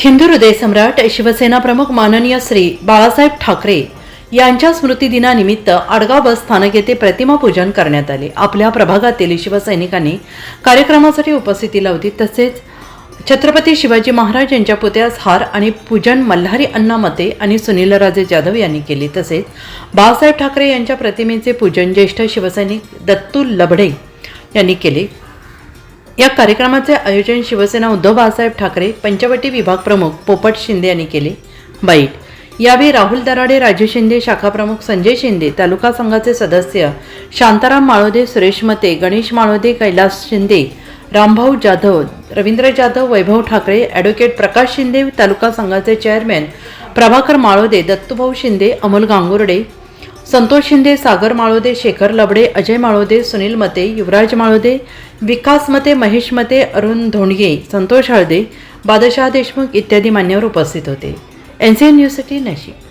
हिंदू हृदय सम्राट शिवसेना प्रमुख माननीय श्री बाळासाहेब ठाकरे यांच्या स्मृतिदिनानिमित्त आडगाव बस स्थानक येथे प्रतिमा पूजन करण्यात आले. आपल्या प्रभागातील शिवसैनिकांनी कार्यक्रमासाठी उपस्थिती लावली. तसेच छत्रपती शिवाजी महाराज यांच्या पुतळ्यास हार आणि पूजन मल्हारी अण्णा मते आणि सुनीलराजे जाधव यांनी केले. तसेच बाळासाहेब ठाकरे यांच्या प्रतिमेचे पूजन ज्येष्ठ शिवसैनिक दत्तू लबडे यांनी केले. या कार्यक्रमाचे आयोजन शिवसेना उद्धव बाळासाहेब ठाकरे पंचवटी विभाग प्रमुख पोपट शिंदे यांनी केले. बाईट. यावेळी राहुल दराडे राजू शिंदे शाखा प्रमुख संजय शिंदे तालुका संघाचे सदस्य शांताराम माळोदे सुरेश मते गणेश माळोदे कैलास शिंदे रामभाऊ जाधव रवींद्र जाधव वैभव ठाकरे ॲडव्होकेट प्रकाश शिंदे तालुका संघाचे चेअरमॅन प्रभाकर माळोदे दत्तूभाऊ शिंदे अमोल गांगुर्डे संतोष शिंदे सागर माळोदे शेखर लबडे अजय माळोदे सुनील मते युवराज माळोदे विकास मते महेश मते अरुण धोंडगे संतोष हळदे बादशाह देशमुख इत्यादी मान्यवर उपस्थित होते. एन सी एन न्यूजसाठी नाशिक.